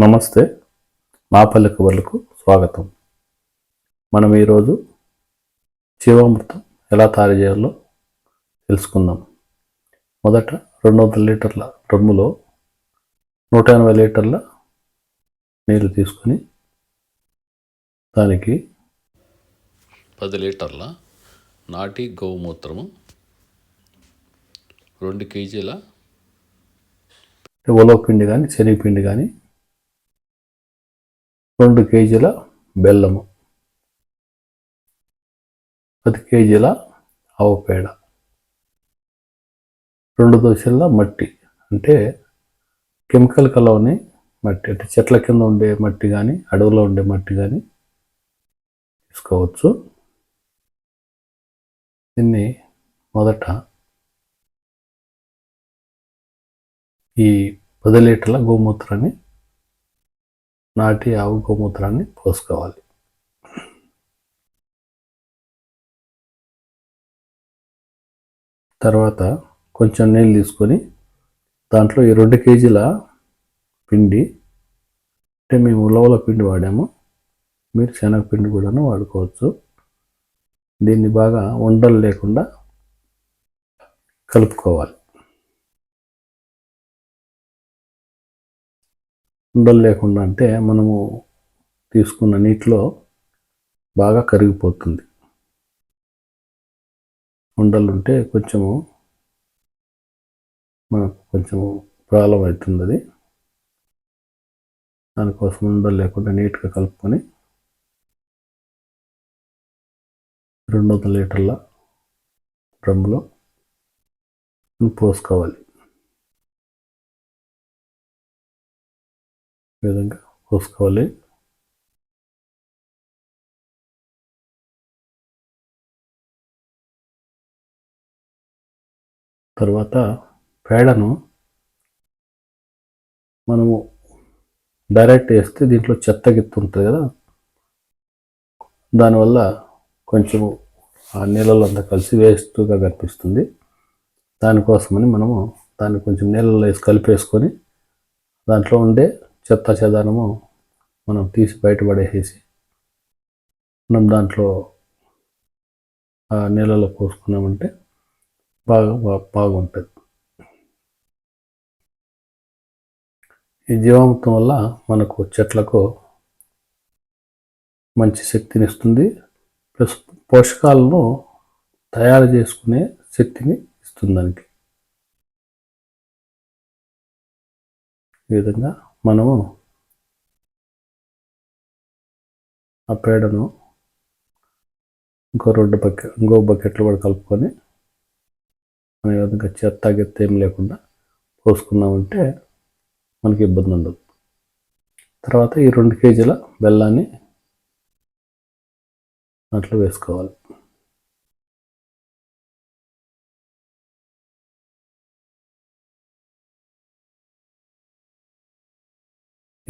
నమస్తే. మా పల్లె కబుర్లకు స్వాగతం. మనం ఈరోజు జీవామృతం ఎలా తయారు చేయాలో తెలుసుకుందాం. మొదట రెండు వందల లీటర్ల డ్రమ్ములో నూట ఎనభై లీటర్ల నీళ్ళు తీసుకొని దానికి పది లీటర్ల నాటి గోమూత్రము రెండు కేజీల ఉలవ పిండి కానీ శనగపిండి కానీ రెండు కేజీల బెల్లము. పది కేజీల ఆవు పేడ. రెండు దోశల మట్టి. అంటే కెమికల్ కలవని మట్టి. అంటే చెట్ల కింద ఉండే మట్టి కానీ అడవిలో ఉండే మట్టి కానీ తీసుకోవచ్చు. దీన్ని మొదట ఈ పది లీటర్ల గోమూత్రాన్ని నాటి ఆవు గోమూత్రాన్ని పోసుకోవాలి. తర్వాత కొంచెం నీళ్ళు తీసుకొని దాంట్లో ఈ రెండు కేజీల పిండి అంటే మేము ఉలవల పిండి వాడాము. మీరు శనగపిండి కూడాను వాడుకోవచ్చు. దీన్ని బాగా ఉండలు లేకుండా కలుపుకోవాలి. ఉండలు లేకుండా అంటే మనము తీసుకున్న నీటిలో బాగా కరిగిపోతుంది. ఉండలు ఉంటే కొంచెము మనకు కొంచెము ప్రాబ్లం అవుతుంది అది దానికోసం ఉండలు లేకుండా నీట్గా కలుపుకొని రెండు వందల లీటర్ల డ్రమ్లో పోసుకోవాలి. ఈ విధంగా కోసుకోవాలి తర్వాత పేడను మనము డైరెక్ట్ వేస్తే దీంట్లో చెత్త గిత్త ఉంటుంది కదా? దానివల్ల కొంచెము ఆ నీళ్ళలో అంతా కలిసి వేస్ట్గా కనిపిస్తుంది. దానికోసమని మనము దాన్ని కొంచెం నీళ్ళలో వేసి కలిపేసుకొని దాంట్లో ఉండే చెత్త చెదారము మనం తీసి బయటపడేసేసి మనం దాంట్లో ఆ నీళ్ళలో పోసుకున్నామంటే బాగా బాగుంటుంది. ఈ జీవామృతం వల్ల మనకు చెట్లకు మంచి శక్తిని ఇస్తుంది ప్లస్ పోషకాలను తయారు చేసుకునే శక్తిని ఇస్తుంది దానికి. ఈ విధంగా మనము ఆ పేడను ఇంకో రెండు బకెట్ ఇంకో బకెట్లు కూడా కలుపుకొని మన విధంగా చెత్త గెత్త ఏం లేకుండా పోసుకున్నామంటే మనకి ఇబ్బంది ఉండదు. తర్వాత ఈ రెండు కేజీల బెల్లాన్ని దాంట్లో వేసుకోవాలి.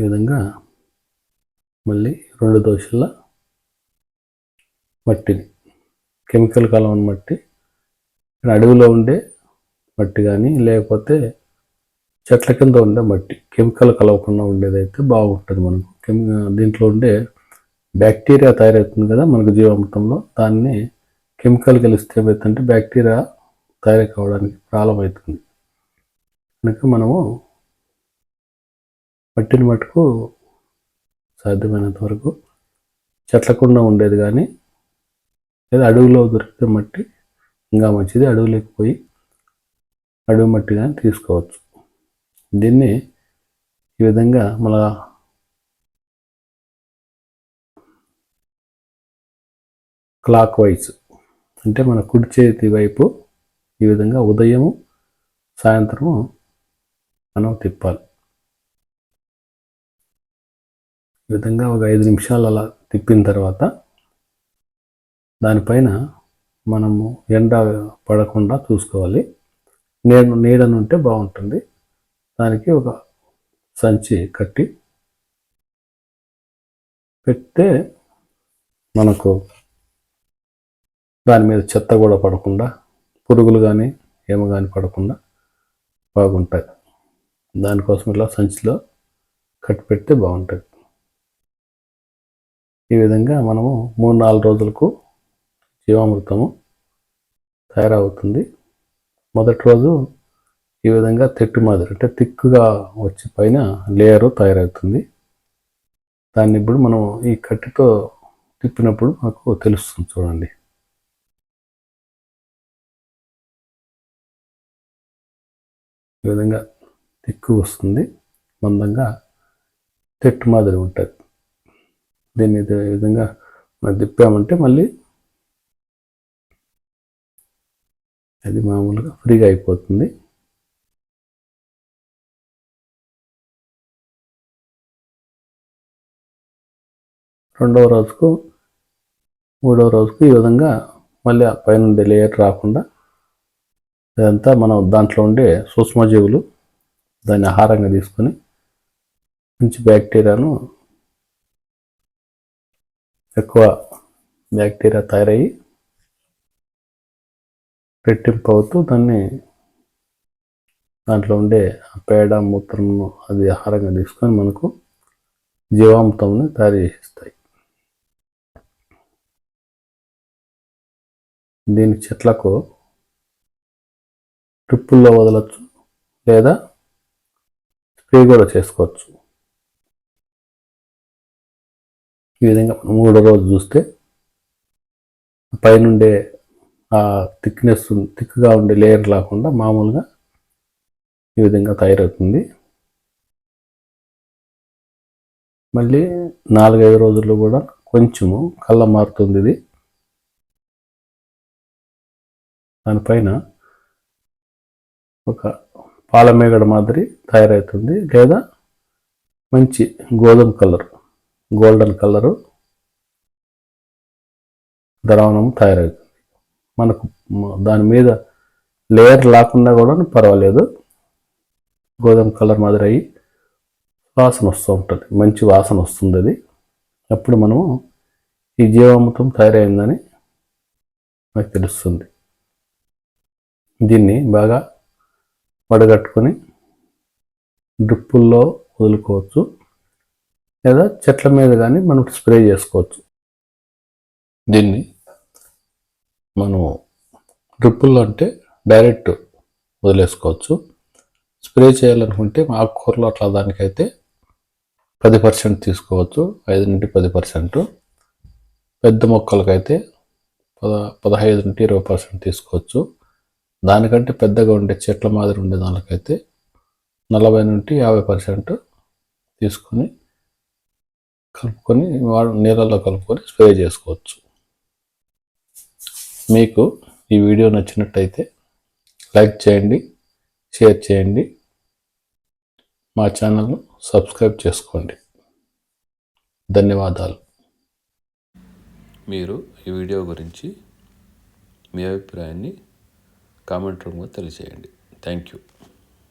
ఈ విధంగా మళ్ళీ రెండు దోశల మట్టిని కెమికల్ కలవని మట్టి అడవిలో ఉండే మట్టి కానీ లేకపోతే చెట్ల కింద ఉండే మట్టి కెమికల్ కలవకుండా ఉండేదైతే బాగుంటుంది మనకు. కెమి దీంట్లో ఉండే బ్యాక్టీరియా తయారవుతుంది కదా మనకు జీవామృతంలో దాన్ని కెమికల్ కలిస్తే ఏమవుతుందంటే బ్యాక్టీరియా తయారు కావడానికి ప్రాబ్లం అవుతుంది కనుక మనము మట్టిని మట్టుకు సాధ్యమైనంత వరకు చెట్లకుండా ఉండేది కానీ లేదా అడవిలో దొరికితే మట్టి ఇంకా మంచిది అడవిలోకి పోయి అడవి మట్టి కానీ తీసుకోవచ్చు. దీన్ని ఈ విధంగా మన క్లాక్ వైజ్ అంటే మన కుడి చేతి వైపు ఈ విధంగా ఉదయము సాయంత్రము మనం తిప్పాలి. ఈ విధంగా ఒక ఐదు నిమిషాలు అలా తిప్పిన తర్వాత దానిపైన మనము ఎండ పడకుండా చూసుకోవాలి. నీడ నీడనుంటే బాగుంటుంది. దానికి ఒక సంచి కట్టి పెడితే మనకు దాని మీద చెత్త కూడా పడకుండా పురుగులు కానీ ఏమో కానీ పడకుండా బాగుంటాయి. దానికోసం ఇలా సంచిలో కట్టి పెడితే బాగుంటుంది. ఈ విధంగా మనము మూడు నాలుగు రోజులకు జీవామృతము తయారవుతుంది. మొదటి రోజు ఈ విధంగా తెట్టు మాదిరి అంటే తిక్కుగా వచ్చి పైన లేయరు తయారవుతుంది. దాన్ని ఇప్పుడు మనం ఈ కట్టితో తిప్పినప్పుడు మాకు తెలుస్తుంది చూడండి. ఈ విధంగా తిక్కు వస్తుంది. మందంగా తెట్టు మాదిరి ఉంటుంది. దీన్ని ఇదే విధంగా మనం తిప్పామంటే మళ్ళీ అది మామూలుగా ఫ్రీగా అయిపోతుంది. రెండవ రోజుకు మూడవ రోజుకు ఈ విధంగా మళ్ళీ ఆ పైన ఉండే లేయర్ రాకుండా ఇదంతా మనం దాంట్లో ఉండే సూక్ష్మజీవులు దాన్ని ఆహారంగా తీసుకొని మంచి బ్యాక్టీరియాను ఎక్కువ బ్యాక్టీరియా తయారయ్యి రెట్టింపు అవుతూ దాన్ని దాంట్లో ఉండే ఆ పేడ మూత్రము అది ఆహారంగా తీసుకొని మనకు జీవామృతంని తయారు చేసిస్తాయి. దీని చెట్లకు ట్రిప్పుల్లో వదలచ్చు లేదా స్ప్రే కూడా చేసుకోవచ్చు. ఈ విధంగా మూడో రోజు చూస్తే పైనుండే ఆ థిక్నెస్ థిక్గా ఉండే లేయర్ లేకుండా మామూలుగా ఈ విధంగా తయారవుతుంది. మళ్ళీ నాలుగైదు రోజుల్లో కూడా కొంచెము కళ్ళ మారుతుంది ఇది. దానిపైన ఒక పాలమేగడ మాదిరి తయారవుతుంది లేదా మంచి గోధుమ కలర్. గోల్డెన్ కలరు ద్రావణం తయారవుతుంది. మనకు దాని మీద లేయర్ లేకుండా కూడా పర్వాలేదు. గోధుమ కలర్ మాదిరి అయ్యి వాసన వస్తూ ఉంటుంది. మంచి వాసన వస్తుంది అది. అప్పుడు మనము ఈ జీవామృతం తయారైందని నాకు తెలుస్తుంది. దీన్ని బాగా వడగట్టుకొని డ్రిప్పుల్లో వదులుకోవచ్చు. లేదా చెట్ల మీద కానీ మనం స్ప్రే చేసుకోవచ్చు. దీన్ని మనం డ్రిప్పుల్లో అంటే డైరెక్ట్ వదిలేసుకోవచ్చు. స్ప్రే చేయాలనుకుంటే ఆకుకూరలు అట్లా దానికైతే పది పర్సెంట్ తీసుకోవచ్చు. ఐదు నుండి పది పర్సెంట్. పెద్ద మొక్కలకైతే పద పదహైదు నుండి ఇరవై పర్సెంట్ తీసుకోవచ్చు. దానికంటే పెద్దగా ఉండే చెట్ల మాదిరి ఉండే దానికైతే నలభై నుండి యాభై పర్సెంట్ తీసుకొని కలుపుకొని వాడు నీళ్ళల్లో కలుపుకొని స్ప్రే చేసుకోవచ్చు. మీకు ఈ వీడియో నచ్చినట్టయితే లైక్ చేయండి షేర్ చేయండి మా ఛానల్ను సబ్స్క్రైబ్ చేసుకోండి. ధన్యవాదాలు. మీరు ఈ వీడియో గురించి మీ అభిప్రాయాన్ని కామెంట్ రూమ్లో తెలియజేయండి థ్యాంక్ యూ.